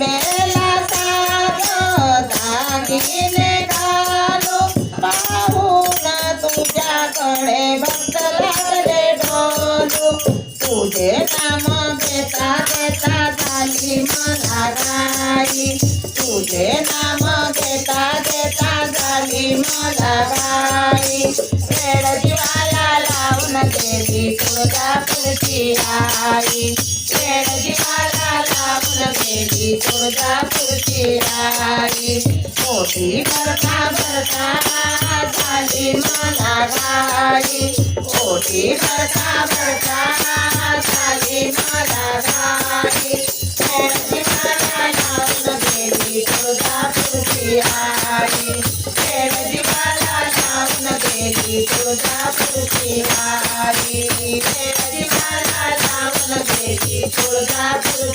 মেলা দাগিনে कालो पाहू ना तुझ्याकडे भक्त लागले डोलू तुझे नाम देता देता झाली मला राई तुझे नाम देता देता झाली मला राई वेळ जीवाला लावून गेली तुझा पुढची आई वेळ जीवाला लावून खुर्दा खुर्ची राई मोठी बरका बरका झाली मला राई मोठी बरका बरका झाली मला राई देवी खुर्दा खुर्ची आई आई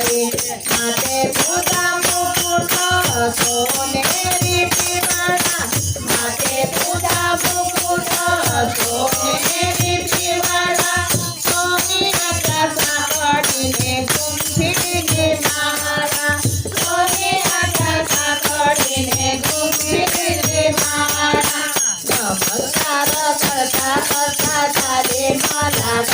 કરી માતે પૂજા મુકુટ સોનેરી પીવાના માતે પૂજા મુકુટ સોનેરી પીવાના સોની અટા સાંભળીને ગુંફીને મારા સોની અટા સાંભળીને ગુંફીને મારા નમસ્કાર કરતા કરતા તારે મારા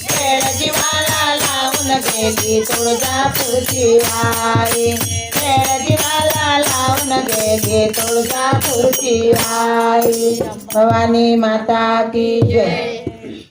श्री तुळजापूरची वारी दिवाला लावून देते तुळजापूरची वारी भवानी माता की जय